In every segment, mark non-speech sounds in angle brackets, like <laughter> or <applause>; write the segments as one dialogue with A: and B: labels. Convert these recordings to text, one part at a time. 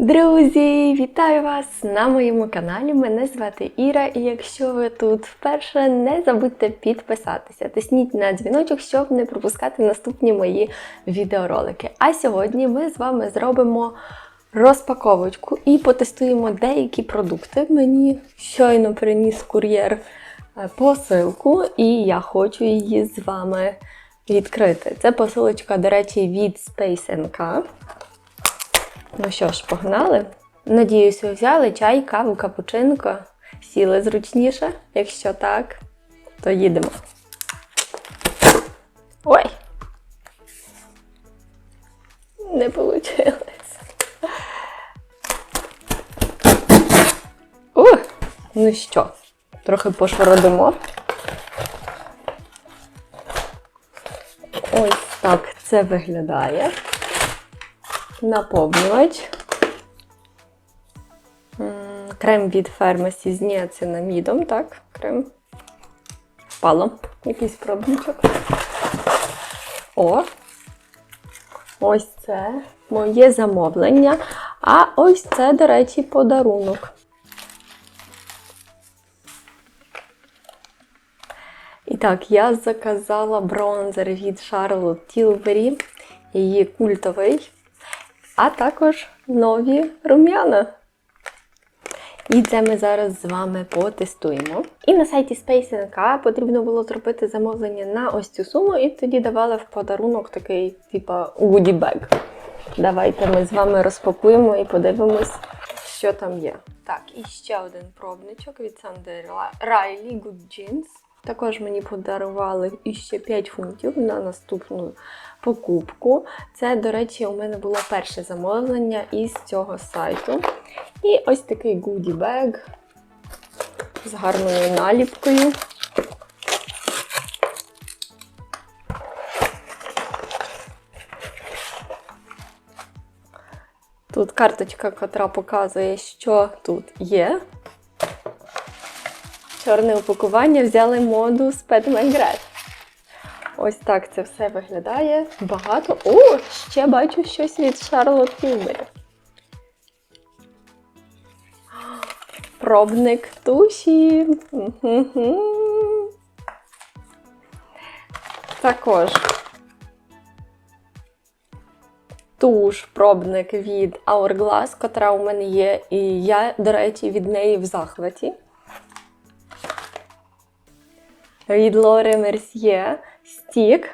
A: Друзі, вітаю вас на моєму каналі. Мене звати Іра, і якщо ви тут вперше, не забудьте підписатися. Тисніть на дзвіночок, щоб не пропускати наступні мої відеоролики. А сьогодні ми з вами зробимо розпаковочку і потестуємо деякі продукти. Мені щойно приніс кур'єр е, посилку, і я хочу її з вами відкрити. Це посилочка, до речі, від Space NK. Ну що ж, погнали. Надіюсь, ви взяли чай, каву, капучинко. Сіли зручніше. Якщо так, то їдемо. Ой! Не вийшло. О! Ну що, трохи пошвородимо. Ось так це виглядає наповнювач. Крем від ферми з ніацинамідом, так, крем. Впало. Якийсь пробничок. О! Ось це моє замовлення. А ось це, до речі, подарунок. І так, я заказала бронзер від Charlotte Tilbury, її культовий а також нові рум'яна. І це ми зараз з вами потестуємо. І на сайті Space NK потрібно було зробити замовлення на ось цю суму, і тоді давали в подарунок такий, типа, bag. Давайте ми з вами розпакуємо і подивимось, що там є. Так, і ще один пробничок від Sandy Riley Good Jeans. Також мені подарували іще 5 фунтів на наступну покупку. Це, до речі, у мене було перше замовлення із цього сайту. І ось такий bag з гарною наліпкою. Тут карточка, котра показує, що тут є. Чорне упакування взяли моду з Pet Magret. Ось так це все виглядає. Багато. О, ще бачу щось від Charlotte Tilbury. Пробник туші. Також туш, пробник від Hourglass, котра у мене є, і я, до речі, від неї в захваті. Від Лори Мерсьє стік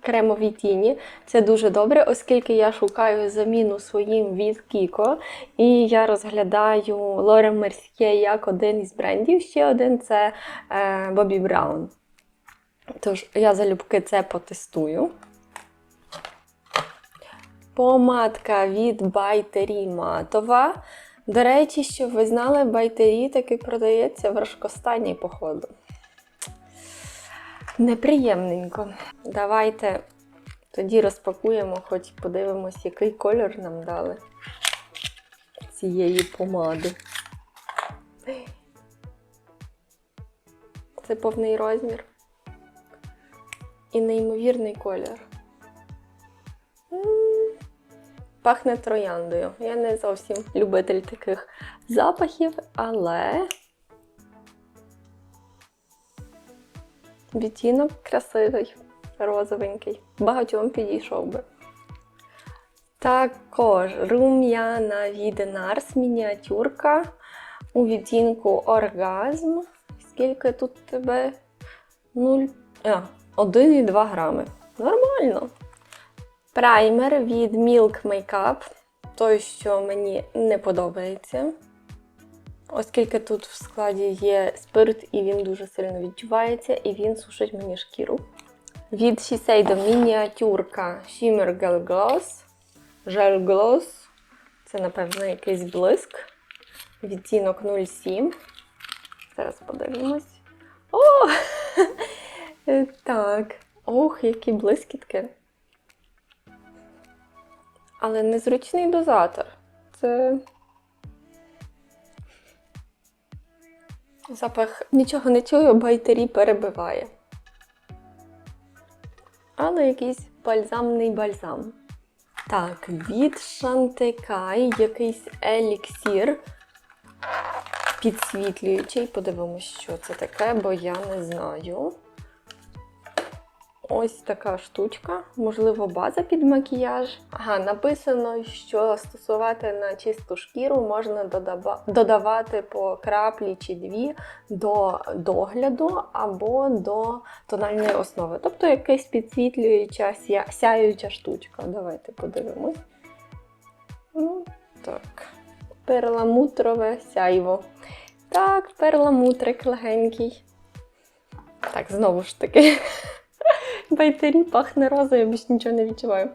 A: кремовій тіні. Це дуже добре, оскільки я шукаю заміну своїм від Kiko. І я розглядаю Лори Мерсьє як один із брендів. Ще один це е, Бобі Браун. Тож, я залюбки це потестую. Помадка від Байтері матова. До речі, щоб ви знали, Байтері таки продається в Рожкостані, походу. Неприємненько. Давайте тоді розпакуємо, хоч подивимось, який кольор нам дали цієї помади. Це повний розмір. І неймовірний колір. Пахне трояндою. Я не зовсім любитель таких запахів, але Відтінок красивий, розовенький. Багатьом підійшов би. Також рум'яна від Nars мініатюрка у відтінку оргазм. Скільки тут тебе? 0, а, 1,2 грами. Нормально. Праймер від Milk Makeup. Той, що мені не подобається. Оскільки тут в складі є спирт, і він дуже сильно відчувається, і він сушить мені шкіру. Від Shiseido мініатюрка Shimmer Gel Gloss. Gel Gloss. Це, напевно, якийсь блиск. Відтінок 07. Зараз подивимось. О! <laughs> Так. Ох, які блискітки. Але незручний дозатор. Це. Запах нічого не чую, байтері перебиває. Але якийсь бальзамний бальзам. Так, від Шантекай якийсь еліксір підсвітлюючий. Подивимось, що це таке, бо я не знаю. Ось така штучка, можливо, база під макіяж. Ага, написано, що стосувати на чисту шкіру можна додава- додавати по краплі чи дві до догляду або до тональної основи. Тобто якась підсвітлююча ся- сяюча штучка. Давайте подивимось. Ну, так. Перламутрове сяйво. Так, перламутрик легенький. Так, знову ж таки. <laughs> Байтері пахне розою, я більш нічого не відчуваю.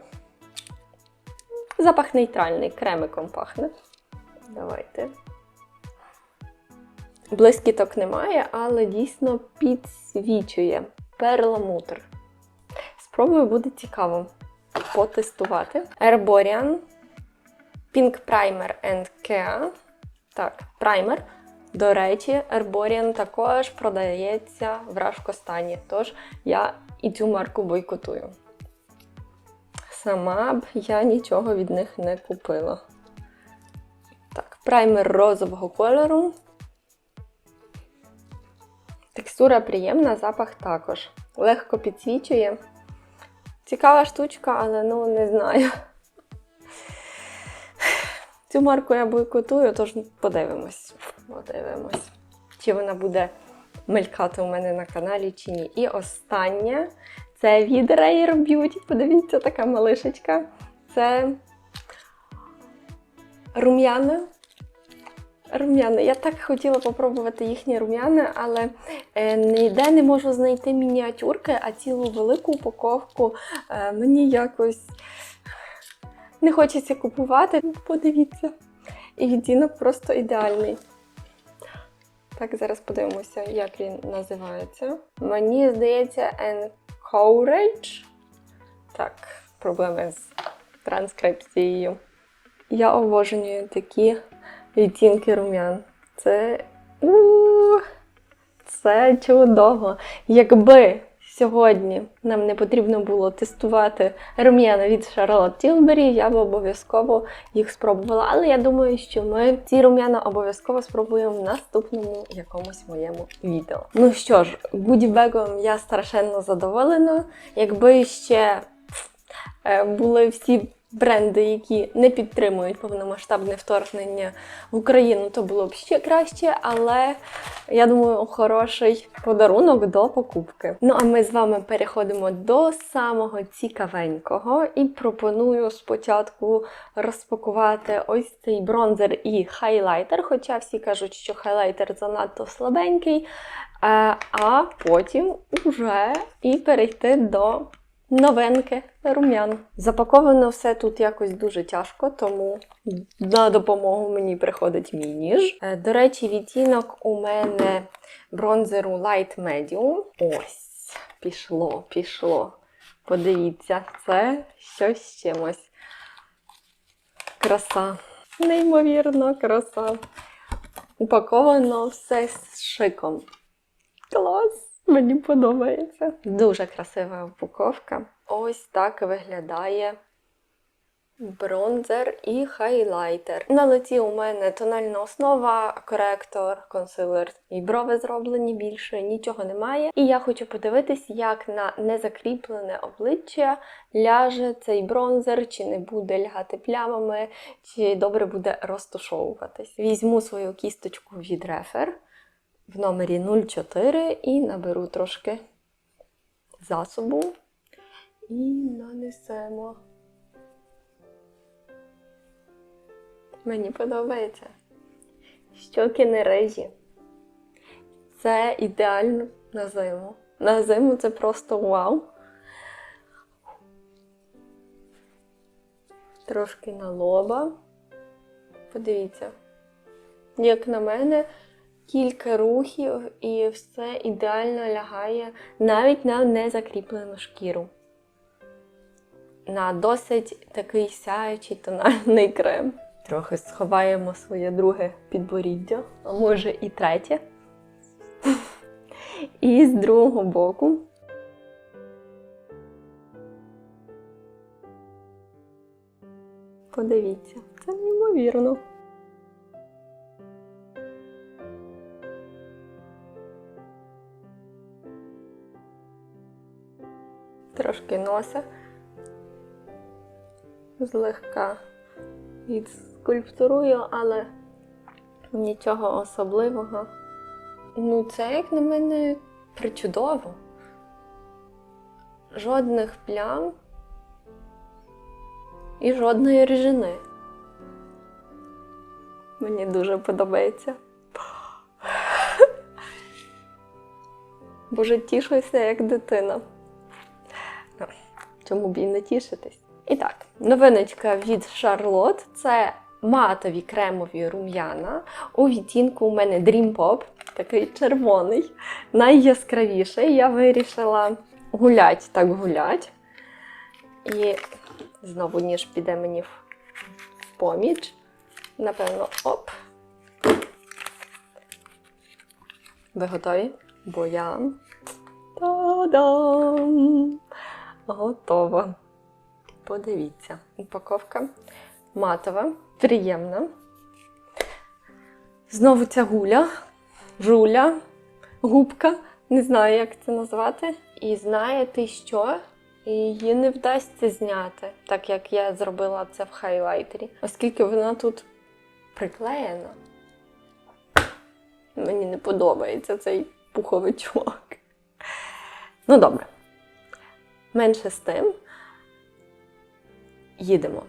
A: Запах нейтральний, кремиком пахне. Давайте. Блискіток немає, але дійсно підсвічує перламутр. Спробую, буде цікаво потестувати. Herborian Pink Primer and Care. Так, праймер. До речі, Herborian також продається в рашкостані, тож я і цю марку бойкотую. Сама б я нічого від них не купила. Так, праймер розового кольору. Текстура приємна, запах також. Легко підсвічує. Цікава штучка, але ну не знаю. Цю марку я бойкотую, тож подивимось. Подивимось, чи вона буде мелькати у мене на каналі чи ні. І останнє це від Rare Beauty. Подивіться, така малишечка. Це рум'яна. Рум'яна. Я так хотіла попробувати їхні рум'яна, але е, ніде не можу знайти мініатюрки, а цілу велику упаковку е, мені якось не хочеться купувати. Подивіться. І відтінок просто ідеальний. Так, зараз подивимося, як він називається. Мені здається, Encourage. Так, проблеми з транскрипцією. Я обожнюю такі відтінки рум'ян. Це. у Це чудово. Якби сьогодні нам не потрібно було тестувати рум'яна від Charlotte Tilbury, я б обов'язково їх спробувала. Але я думаю, що ми ці рум'яна обов'язково спробуємо в наступному якомусь моєму відео. Ну що ж, гудібегом я страшенно задоволена. Якби ще е, були всі бренди, які не підтримують повномасштабне вторгнення в Україну, то було б ще краще, але я думаю, хороший подарунок до покупки. Ну а ми з вами переходимо до самого цікавенького і пропоную спочатку розпакувати ось цей бронзер і хайлайтер. Хоча всі кажуть, що хайлайтер занадто слабенький, е, а потім уже і перейти до новинки рум'ян. Запаковано все тут якось дуже тяжко, тому на допомогу мені приходить мій ніж. Е, До речі, відтінок у мене бронзеру Light Medium. Ось, пішло, пішло. Подивіться, це щось з чимось. Краса. Неймовірно, краса. Упаковано все з шиком. Клас! Мені подобається. Дуже красива упаковка. Ось так виглядає бронзер і хайлайтер. На лиці у мене тональна основа, коректор, консилер і брови зроблені більше, нічого немає. І я хочу подивитись, як на незакріплене обличчя ляже цей бронзер, чи не буде лягати плямами, чи добре буде розташовуватись. Візьму свою кісточку від рефер в номері 04 і наберу трошки засобу і нанесемо. Мені подобається. Щоки не рижі. Це ідеально на зиму. На зиму це просто вау. Трошки на лоба. Подивіться. Як на мене, кілька рухів і все ідеально лягає навіть на незакріплену шкіру. На досить такий сяючий тональний крем. Трохи сховаємо своє друге підборіддя, а може і третє. І з другого боку Подивіться, це неймовірно. Трошки носа. Злегка відскульптурую, але нічого особливого. Ну, це, як на мене, причудово. Жодних плям і жодної режини. Мені дуже подобається. Боже, тішуся як дитина. Ну, Чому б і не тішитись? І так, новиночка від Charlotte – це матові кремові рум'яна. У відтінку у мене Dream Pop, такий червоний, найяскравіший. Я вирішила гулять так гулять. І знову ніж піде мені в поміч. Напевно, оп. Ви готові? Бо я Та-дам! Готова. Подивіться, упаковка матова, приємна. Знову ця гуля, жуля, губка, не знаю, як це назвати. І знаєте що? Її не вдасться зняти, так як я зробила це в хайлайтері, оскільки вона тут приклеєна. Мені не подобається цей пуховичок. Ну, добре. Менше з тим. Їдемо.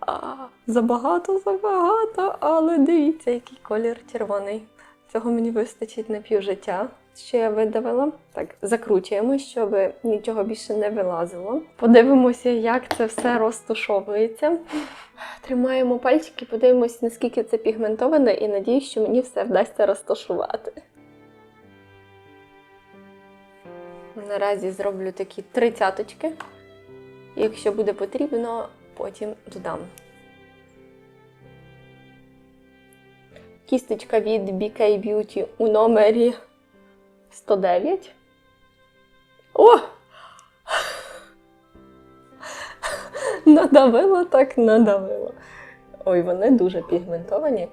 A: А, забагато, забагато, але дивіться, який колір червоний. Цього мені вистачить на пів життя. Що я видавила? Так, закручуємо, щоб нічого більше не вилазило. Подивимося, як це все розтушовується. Тримаємо пальчики, подивимося, наскільки це пігментоване, і надіюсь, що мені все вдасться розташувати. Наразі зроблю такі три цяточки. Якщо буде потрібно, потім додам. Кісточка від BK Beauty у номері 109. О! <laughs> Надавила так надавила. Ой, вони дуже пігментовані.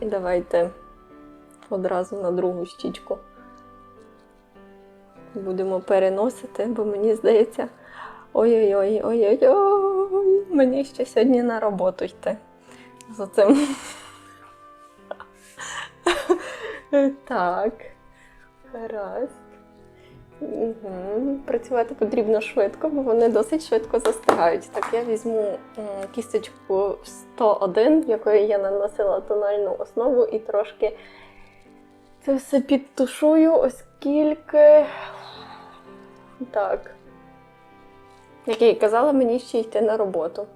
A: І давайте одразу на другу щічку будемо переносити, бо мені здається, ой-ой-ой, ой-ой-ой, мені ще сьогодні на роботу йти за цим. Так, гаразд. Угу. Працювати потрібно швидко, бо вони досить швидко застигають. Так, я візьму кісточку 101, якою я наносила тональну основу, і трошки це все підтушую, оскільки. Так. Як я й казала, мені ще йти на роботу.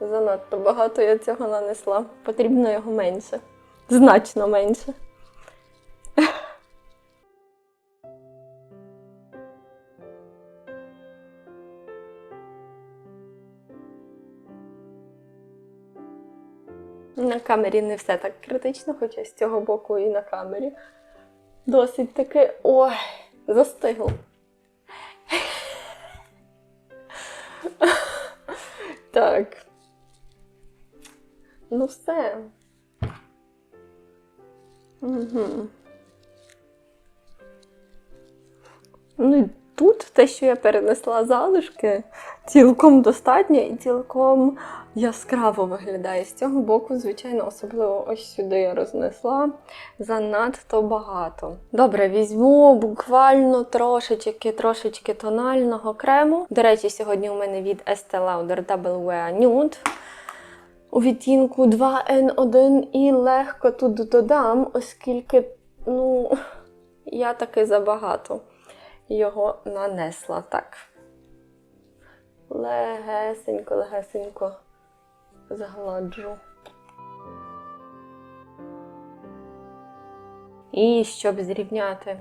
A: Занадто багато я цього нанесла. Потрібно його менше. Значно менше. На камері не все так критично, хоча з цього боку і на камері. Досить таки. Ой, застигло. Так. Ну все. Угу. Ну тут те, що я перенесла залишки, цілком достатньо і цілком яскраво виглядає. З цього боку, звичайно, особливо ось сюди я рознесла занадто багато. Добре, візьму буквально трошечки, трошечки тонального крему. До речі, сьогодні у мене від Estee Lauder Double Wear Nude. У відтінку 2N1 і легко тут додам, оскільки, ну, я таки забагато його нанесла. Так. Легесенько, легесенько згладжу. І щоб зрівняти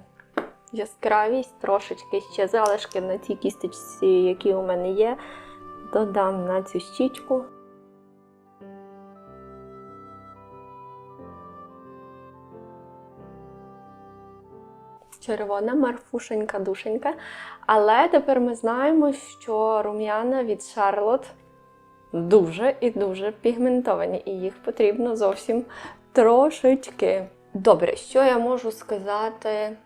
A: яскравість, трошечки ще залишки на цій кісточці, які у мене є, додам на цю щічку. Червона марфушенька душенька. Але тепер ми знаємо, що рум'яна від Charlotte дуже і дуже пігментовані, і їх потрібно зовсім трошечки. Добре, що я можу сказати?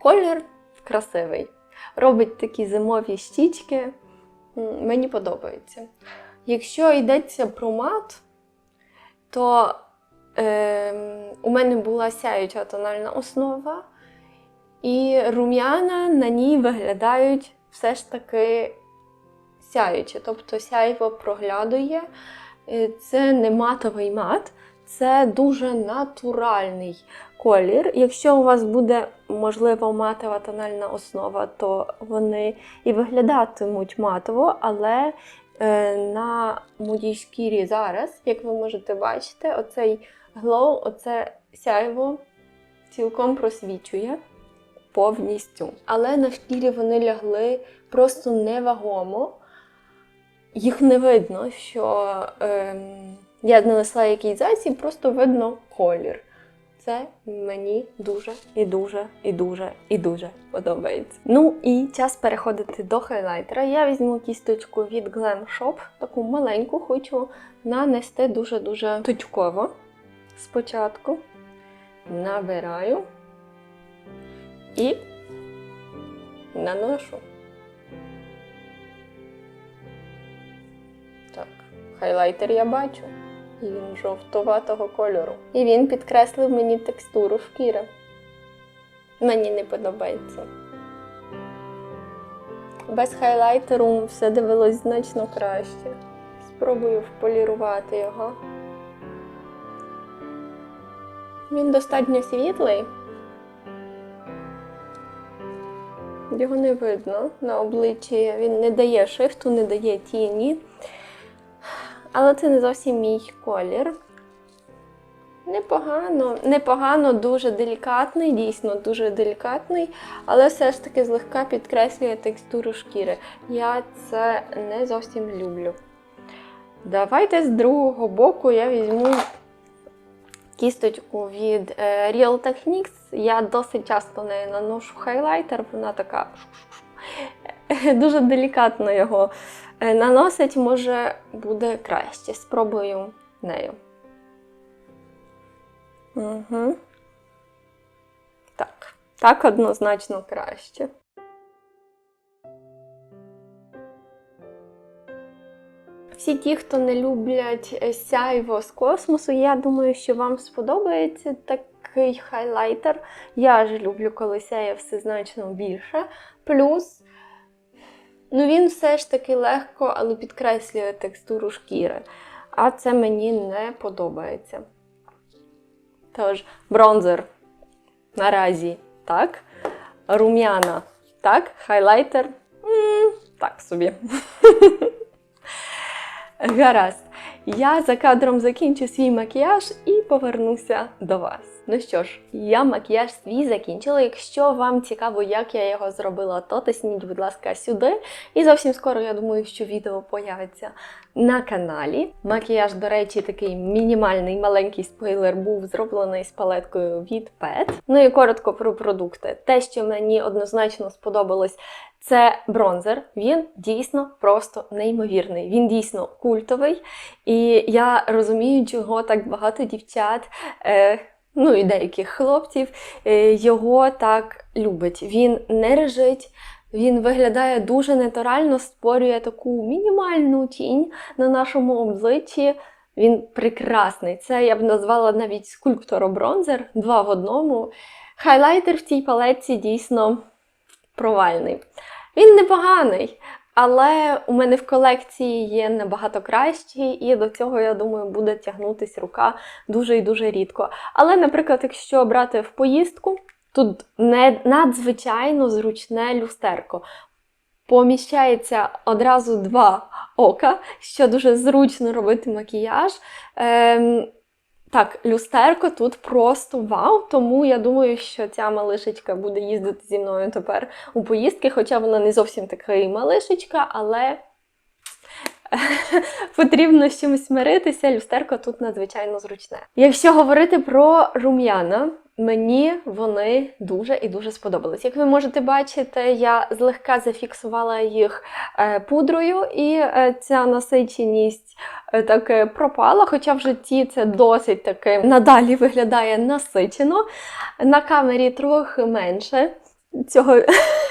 A: Колір красивий. Робить такі зимові щічки. Мені подобається. Якщо йдеться про мат, то ем, у мене була сяюча тональна основа, і рум'яна на ній виглядають все ж таки сяючі. Тобто сяйво проглядує. Е, Це не матовий мат, це дуже натуральний колір. Якщо у вас буде, можливо, матова тональна основа, то вони і виглядатимуть матово, але е, на моїй шкірі зараз, як ви можете бачити, оцей глоу, оце сяйво цілком просвічує повністю. Але на шкірі вони лягли просто невагомо. Їх не видно, що ем, я нанесла якийсь засіб, просто видно колір. Це мені дуже і дуже і дуже і дуже подобається. Ну і час переходити до хайлайтера. Я візьму кісточку від Glam Shop, таку маленьку, хочу нанести дуже-дуже точково. Спочатку набираю і наношу. Так, хайлайтер я бачу. І він жовтуватого кольору. І він підкреслив мені текстуру шкіри. Мені не подобається. Без хайлайтеру все дивилось значно краще. Спробую вполірувати його. Він достатньо світлий. Його не видно на обличчі. Він не дає шифту, не дає тіні. Але це не зовсім мій колір. Непогано, непогано, дуже делікатний, дійсно дуже делікатний, але все ж таки злегка підкреслює текстуру шкіри. Я це не зовсім люблю. Давайте з другого боку я візьму кісточку від е, Real Techniques. Я досить часто нею наношу хайлайтер, вона така <laughs> дуже делікатно його е, наносить, може буде краще. Спробую нею. Угу. Так, так однозначно краще. Всі ті, хто не люблять е, сяйво з космосу, я думаю, що вам сподобається такий хайлайтер. Я ж люблю, коли сяє все значно більше. Плюс, ну він все ж таки легко, але підкреслює текстуру шкіри. А це мені не подобається. Тож, бронзер наразі так. Рум'яна так. Хайлайтер м, так собі. <laughs> Гаразд. Я за кадром закінчу свій макіяж і повернуся до вас. Ну що ж, я макіяж свій закінчила. Якщо вам цікаво, як я його зробила, то тисніть, будь ласка, сюди. І зовсім скоро я думаю, що відео появиться на каналі. Макіяж, до речі, такий мінімальний маленький спойлер був зроблений з палеткою від PET. Ну і коротко про продукти. Те, що мені однозначно сподобалось, це бронзер. Він дійсно просто неймовірний. Він дійсно культовий. І я розумію, чого так багато дівчат. Е, Ну і деяких хлопців е, його так любить. Він не режить, він виглядає дуже натурально, створює таку мінімальну тінь на нашому обличчі. Він прекрасний. Це я б назвала навіть скульпторо-бронзер, два в одному. Хайлайтер в цій палетці дійсно провальний. Він непоганий, але у мене в колекції є набагато кращі, і до цього, я думаю, буде тягнутись рука дуже і дуже рідко. Але, наприклад, якщо брати в поїздку, тут не надзвичайно зручне люстерко. Поміщається одразу два ока, що дуже зручно робити макіяж. Ем, так, люстерко тут просто вау, тому я думаю, що ця малишечка буде їздити зі мною тепер у поїздки, хоча вона не зовсім така і малишечка, але <laughs> потрібно з чимось смиритися, люстерко тут надзвичайно зручне. Якщо говорити про рум'яна, Мені вони дуже і дуже сподобались. Як ви можете бачити, я злегка зафіксувала їх е, пудрою, і е, ця насиченість е, таки пропала. Хоча в житті це досить таки надалі виглядає насичено. На камері трохи менше цього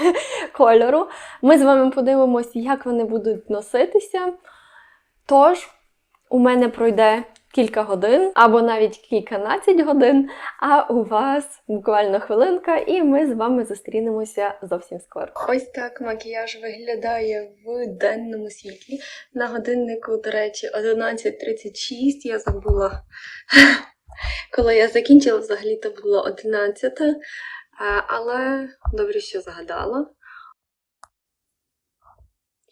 A: <laughs> кольору. Ми з вами подивимося, як вони будуть носитися. Тож, у мене пройде кілька годин або навіть кільканадцять годин, а у вас буквально хвилинка, і ми з вами зустрінемося зовсім скоро. Ось так макіяж виглядає в денному світлі. На годиннику, до речі, 11.36. Я забула, <laughs> коли я закінчила, взагалі то було 11. Е, Але добре, що згадала.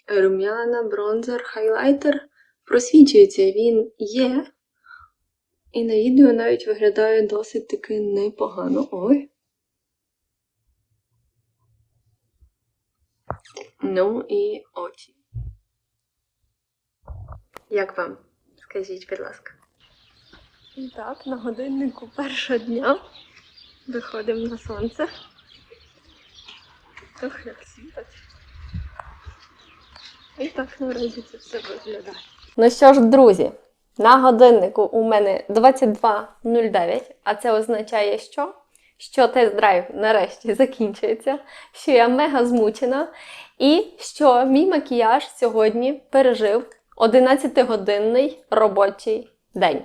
A: Рум'яна, бронзер, хайлайтер просвічується, він є. І на відео навіть виглядає досить таки непогано. Ой. Ну і очі. Як вам? Скажіть, будь ласка. І так, на годиннику першого дня виходимо на сонце. Ох, як світить. І так наразі це все виглядає. Ну що ж, друзі, на годиннику у мене 22.09, а це означає, що? Що тест-драйв нарешті закінчується, що я мега змучена, і що мій макіяж сьогодні пережив 11-годинний робочий день.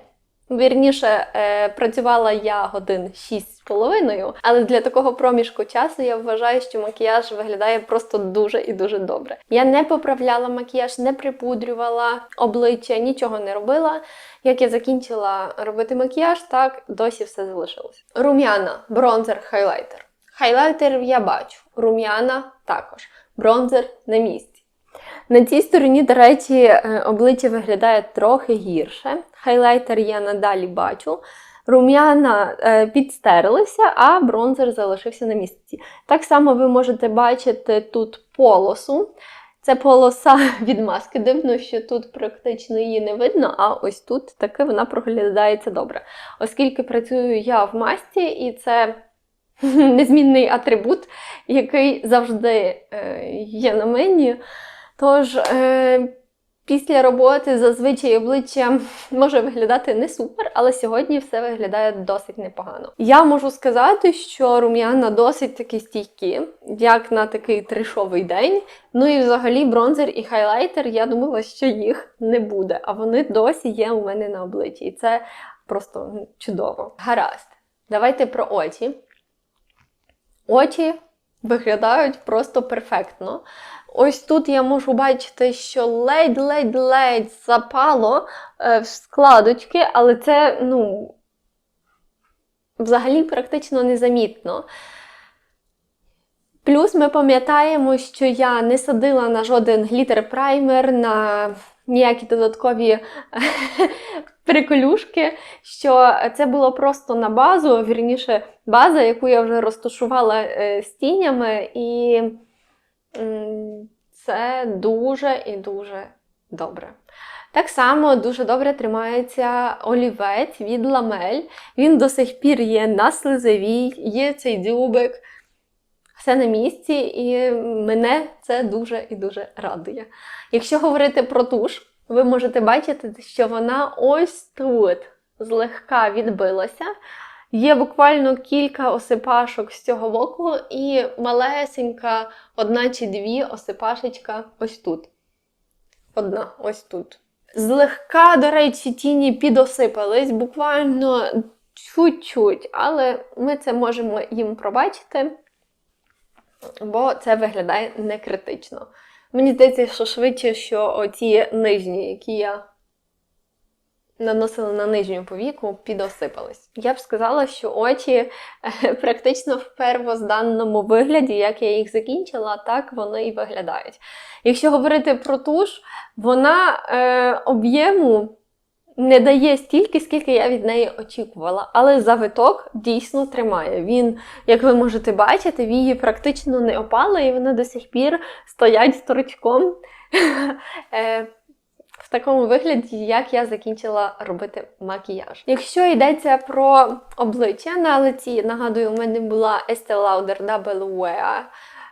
A: Вірніше, е, працювала я годин 6,5, але для такого проміжку часу я вважаю, що макіяж виглядає просто дуже і дуже добре. Я не поправляла макіяж, не припудрювала обличчя, нічого не робила. Як я закінчила робити макіяж, так досі все залишилось. Рум'яна, бронзер, хайлайтер. Хайлайтер я бачу, рум'яна також. Бронзер на місці. На цій стороні, до речі, е, обличчя виглядає трохи гірше. Хайлайтер я надалі бачу. Рум'яна е, підстерлися, а бронзер залишився на місці. Так само ви можете бачити тут полосу. Це полоса <laughs> від маски. Дивно, що тут практично її не видно, а ось тут таки вона проглядається добре. Оскільки працюю я в масці, і це <laughs> незмінний атрибут, який завжди е, є на мені. Тож, е, після роботи зазвичай обличчя може виглядати не супер, але сьогодні все виглядає досить непогано. Я можу сказати, що рум'яна досить таки стійкі, як на такий тришовий день. Ну і взагалі бронзер і хайлайтер, я думала, що їх не буде, а вони досі є у мене на обличчі. І це просто чудово. Гаразд. Давайте про очі. Очі виглядають просто перфектно. Ось тут я можу бачити, що ледь-ледь-ледь запало е, в складочки, але це, ну, взагалі практично незамітно. Плюс ми пам'ятаємо, що я не садила на жоден глітер-праймер, на ніякі додаткові приколюшки, що це було просто на базу, вірніше, база, яку я вже розташувала е, з тінями, і це дуже і дуже добре. Так само дуже добре тримається олівець від ламель. Він до сих пір є на слизовій, є цей дзюбик. Все на місці, і мене це дуже і дуже радує. Якщо говорити про туш, ви можете бачити, що вона ось тут злегка відбилася. Є буквально кілька осипашок з цього боку, і малесенька одна чи дві осипашечка ось тут. Одна ось тут. Злегка, до речі, тіні підосипались, буквально чуть-чуть, але ми це можемо їм пробачити, бо це виглядає не критично. Мені здається, що швидше, що оці нижні, які я наносила на нижню повіку, підосипались. Я б сказала, що очі е, практично в первозданному вигляді, як я їх закінчила, так вони і виглядають. Якщо говорити про туш, вона е, об'єму не дає стільки, скільки я від неї очікувала. Але завиток дійсно тримає. Він, як ви можете бачити, вії практично не опали, і вони до сих пір стоять строчком. <laughs> В такому вигляді, як я закінчила робити макіяж. Якщо йдеться про обличчя на лиці, нагадую, у мене була Estee Lauder Double Wear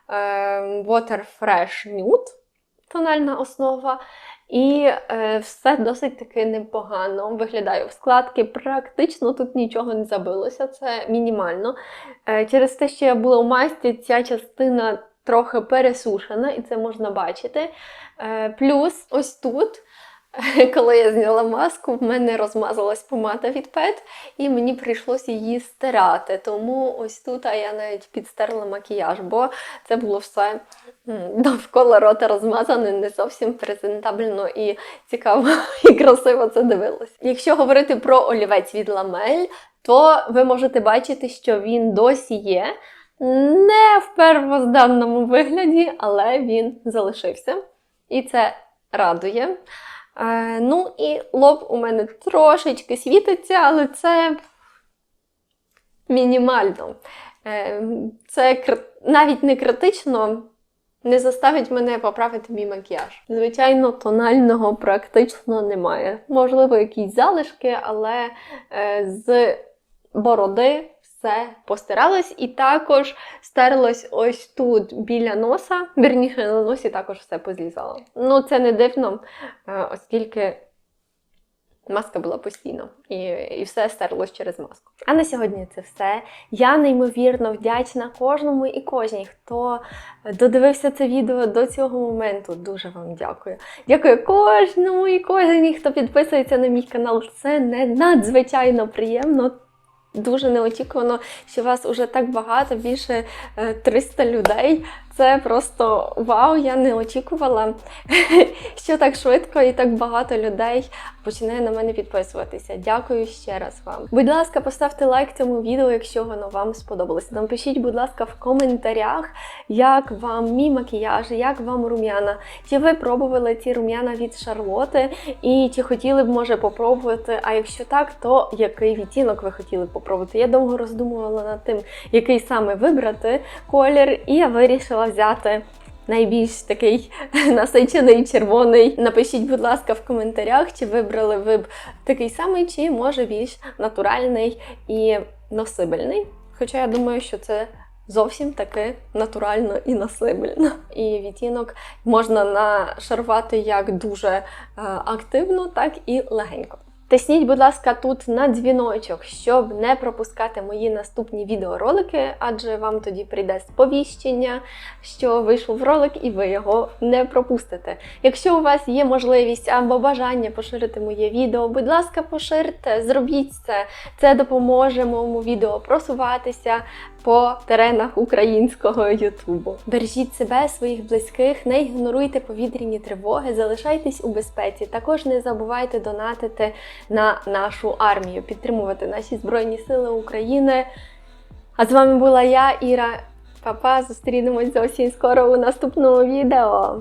A: е, Water Fresh Nude, тональна основа. І е, все досить таки непогано виглядає в складки. Практично тут нічого не забилося, це мінімально. Е, через те, що я була у масті, ця частина трохи пересушена, і це можна бачити. Е, плюс ось тут, <laughs> коли я зняла маску, в мене розмазалась помада від Пет, і мені прийшлося її стирати. Тому ось тут я навіть підстерла макіяж, бо це було все довкола рота розмазане, не зовсім презентабельно і цікаво <laughs> і красиво це дивилось. Якщо говорити про олівець від ламель, то ви можете бачити, що він досі є. Не в первозданному вигляді, але він залишився. І це радує. Е, ну і лоб у мене трошечки світиться, але це мінімально. Е, це навіть не критично. Не заставить мене поправити мій макіяж. Звичайно, тонального практично немає. Можливо, якісь залишки, але е, з бороди все постиралось і також стерлось ось тут біля носа. Вірніше на носі також все позлізало. Ну, це не дивно, е, оскільки маска була постійно, і, і все стерлось через маску. А на сьогодні це все. Я неймовірно вдячна кожному і кожній, хто додивився це відео до цього моменту. Дуже вам дякую. Дякую кожному і кожній, хто підписується на мій канал. Це не надзвичайно приємно. Дуже неочікувано, що вас уже так багато, більше е, 300 людей. Це просто вау, я не очікувала, <laughs> що так швидко і так багато людей починає на мене підписуватися. Дякую ще раз вам. Будь ласка, поставте лайк цьому відео, якщо воно вам сподобалось. Напишіть, будь ласка, в коментарях, як вам мій макіяж, як вам рум'яна. Чи ви пробували ці рум'яна від Шарлоти, і чи хотіли б, може, попробувати? А якщо так, то який відтінок ви хотіли б попробувати? Я довго роздумувала над тим, який саме вибрати колір, і я вирішила взяти найбільш такий <laughs> насичений червоний. Напишіть, будь ласка, в коментарях, чи вибрали ви б такий самий, чи може більш натуральний і носибельний. Хоча я думаю, що це зовсім таки натурально і носибельно. І відтінок можна нашарувати як дуже е, активно, так і легенько. Тисніть, будь ласка, тут на дзвіночок, щоб не пропускати мої наступні відеоролики, адже вам тоді прийде сповіщення, що вийшов ролик, і ви його не пропустите. Якщо у вас є можливість або бажання поширити моє відео, будь ласка, поширте, зробіть це. Це допоможе моєму відео просуватися по теренах українського Ютубу. Бережіть себе, своїх близьких, не ігноруйте повітряні тривоги, залишайтесь у безпеці. Також не забувайте донатити на нашу армію, підтримувати наші Збройні Сили України. А з вами була я, Іра. Папа, зустрінемось зовсім скоро у наступному відео.